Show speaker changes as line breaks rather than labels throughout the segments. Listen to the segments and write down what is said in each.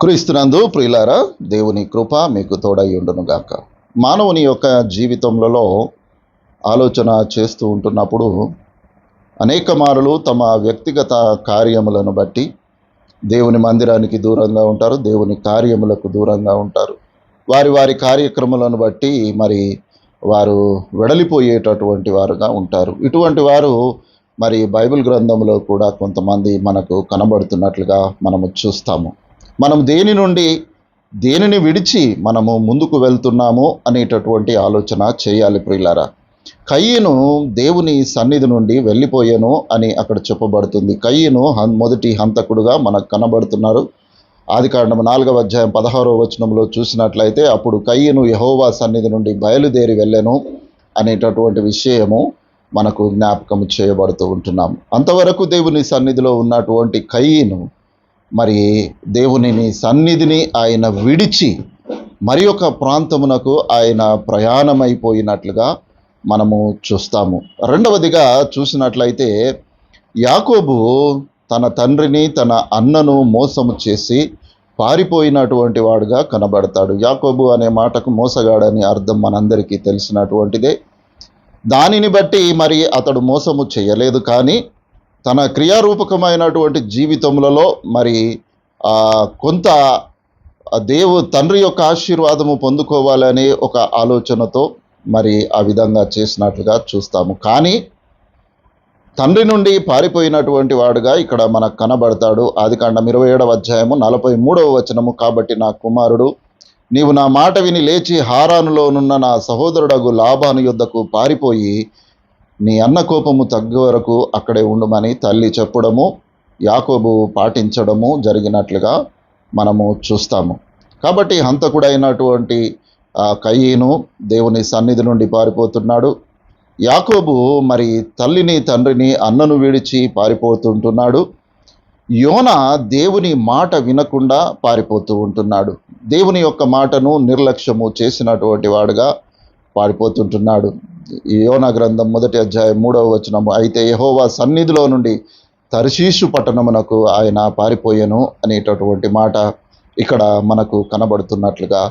క్రీస్తునందు ప్రియులారా దేవుని కృప మీకు తోడయ్యుండునుగాక మానవుని యొక్క జీవితంలో ఆలోచన చేస్తూ ఉంటున్నప్పుడు అనేక మారులు తమ వ్యక్తిగత కార్యములను బట్టి దేవుని మందిరానికి దూరంగా ఉంటారు దేవుని కార్యములకు దూరంగా ఉంటారు. వారి వారి కార్యక్రమాలను బట్టి మరి వారు వెడలిపోయేటటువంటి వారుగా ఉంటారు. ఇటువంటి వారు మరి బైబిల్ గ్రంథంలో కూడా కొంతమంది మనకు కనబడుతున్నట్లుగా మనము చూస్తాము. మనం దేని నుండి దేనిని విడిచి మనము ముందుకు వెళ్తున్నాము అనేటటువంటి ఆలోచన చేయాలి ప్రియులారా. కయ్యను దేవుని సన్నిధి నుండి వెళ్ళిపోయాను అని అక్కడ చెప్పబడుతుంది. కయ్యను హన్ మొదటి హంతకుడుగా మనకు కనబడుతున్నారు. ఆది కారణం నాలుగవ అధ్యాయం పదహారవ వచనంలో చూసినట్లయితే అప్పుడు కయ్యను యహోవా సన్నిధి నుండి బయలుదేరి వెళ్ళాను అనేటటువంటి విషయము మనకు జ్ఞాపకం చేయబడుతూ ఉంటున్నాం. అంతవరకు దేవుని సన్నిధిలో ఉన్నటువంటి కయ్యను మరి దేవునిని సన్నిధిని ఆయన విడిచి మరి ఒక ప్రాంతమునకు ఆయన ప్రయాణమైపోయినట్లుగా మనము చూస్తాము. రెండవదిగా చూసినట్లయితే యాకోబు తన తండ్రిని తన అన్నను మోసము చేసి పారిపోయినటువంటి వాడుగా కనబడతాడు. యాకోబు అనే మాటకు మోసగాడని అర్థం మనందరికీ తెలిసినటువంటిదే. దానిని బట్టి మరి అతడు మోసము చేయలేదు కానీ తన క్రియారూపకమైనటువంటి జీవితములలో మరి కొంత దేవు తండ్రి యొక్క ఆశీర్వాదము పొందుకోవాలనే ఒక ఆలోచనతో మరి ఆ విధంగా చేసినట్లుగా చూస్తాము. కానీ తండ్రి నుండి పారిపోయినటువంటి వాడుగా ఇక్కడ మనకు కనబడతాడు. ఆదికాండం ఇరవై ఏడవ అధ్యాయము నలభై మూడవ వచనము. కాబట్టి నా కుమారుడు నీవు నా మాట విని లేచి హారానులోనున్న నా సహోదరుడగు లాభాను యుద్ధకు పారిపోయి నీ అన్న కోపము తగ్గే వరకు అక్కడే ఉండమని తల్లి చెప్పడము యాకోబు పాటించడము జరిగినట్లుగా మనము చూస్తాము. కాబట్టి హంతకుడైనటువంటి కయ్యను దేవుని సన్నిధి నుండి పారిపోతున్నాడు. యాకోబు మరి తల్లిని తండ్రిని అన్నను విడిచి పారిపోతుంటున్నాడు. యోన దేవుని మాట వినకుండా పారిపోతూ ఉంటున్నాడు. దేవుని యొక్క మాటను నిర్లక్ష్యము చేసినటువంటి వాడుగా పారిపోతుంటున్నాడు. యోన గ్రంథం మొదటి అధ్యాయం మూడవ వచనము. అయితే యహోవా సన్నిధిలో నుండి తర్షీషు పట్టణమునకు ఆయన పారిపోయాను అనేటటువంటి మాట ఇక్కడ మనకు కనబడుతున్నట్లుగా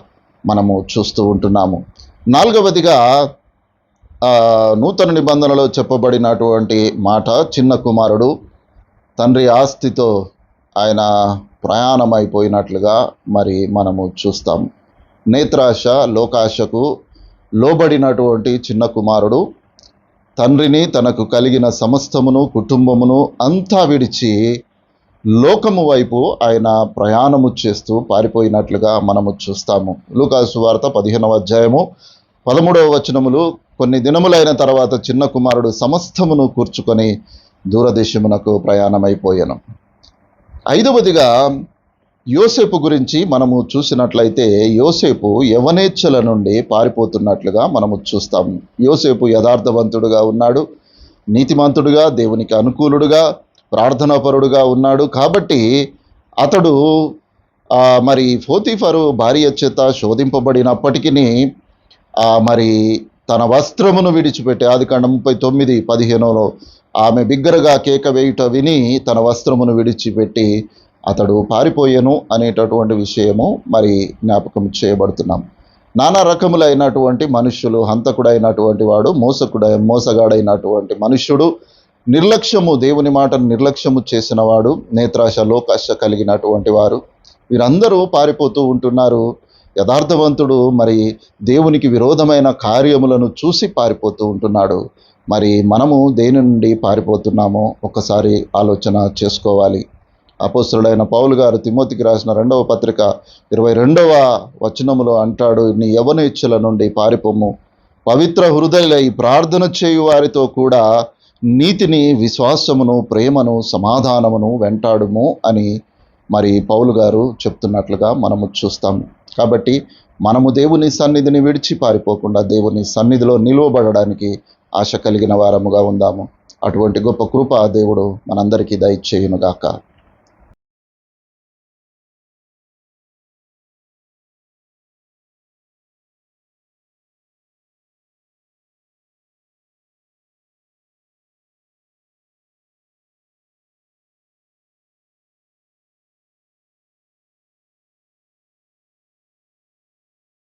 మనము చూస్తూ ఉంటున్నాము. నాలుగవదిగా నూతన నిబంధనలో చెప్పబడినటువంటి మాట చిన్న కుమారుడు తండ్రి ఆస్తితో ఆయన ప్రయాణమైపోయినట్లుగా మరి మనము చూస్తాం. నేత్రాశ లోకాశకు లోబడినటువంటి చిన్న కుమారుడు తండ్రిని తనకు కలిగిన సమస్తమును కుటుంబమును అంతా విడిచి లోకము వైపు ఆయన ప్రయాణము చేస్తూ పారిపోయినట్లుగా మనము చూస్తాము. లూకాసు వార్త పదిహేనవ అధ్యాయము పదమూడవ వచనములు కొన్ని దినములైన తర్వాత చిన్న కుమారుడు సమస్తమును కూర్చుకొని దూరదేశమునకు ప్రయాణమైపోయాను. ఐదవదిగా యోసేపు గురించి మనము చూసినట్లయితే యోసేపు యవనేచ్ఛల నుండి పారిపోతున్నట్లుగా మనము చూస్తాము యోసేపు యథార్థవంతుడుగా ఉన్నాడు నీతిమంతుడుగా దేవునికి అనుకూలుడుగా ప్రార్థనాపరుడుగా ఉన్నాడు. కాబట్టి అతడు మరి ఫోతిఫరు భార్య చేత శోధింపబడినప్పటికీ మరి తన వస్త్రమును విడిచిపెట్టి ఆది కాండ ముప్పై తొమ్మిది పదిహేనులో ఆమె బిగ్గరగా కేక వేయుట విని తన వస్త్రమును విడిచిపెట్టి అతడు పారిపోయాను అనేటటువంటి విషయము మరి జ్ఞాపకం చేయబడుతున్నాం. నానా రకములైనటువంటి మనుష్యులు హంతకుడైనటువంటి వాడు మోసకుడ మోసగాడైనటువంటి మనుష్యుడు నిర్లక్ష్యము దేవుని మాటను నిర్లక్ష్యము చేసినవాడు నేత్రాశ లోకాశ కలిగినటువంటి వారు. వీరందరూ పారిపోతూ ఉంటున్నారు. యథార్థవంతుడు మరి దేవునికి విరోధమైన కార్యములను చూసి పారిపోతూ ఉంటున్నాడు. మరి మనము దేని నుండి పారిపోతున్నామో ఒకసారి ఆలోచన చేసుకోవాలి. అపోస్తుడైన పౌలు గారు తిమోతికి రాసిన రెండవ పత్రిక ఇరవై రెండవ వచనములో అంటాడు నీ యవనేచ్చుల నుండి పారిపోము పవిత్ర హృదయులై ప్రార్థన చేయు వారితో కూడా నీతిని విశ్వాసమును ప్రేమను సమాధానమును వెంటాడుము అని మరి పౌలు గారు చెప్తున్నట్లుగా మనము చూస్తాము. కాబట్టి మనము దేవుని సన్నిధిని విడిచి పారిపోకుండా దేవుని సన్నిధిలో నిలువబడడానికి ఆశ కలిగిన వారముగా ఉందాము. అటువంటి గొప్ప కృప దేవుడు మనందరికీ దయచేయునుగాక.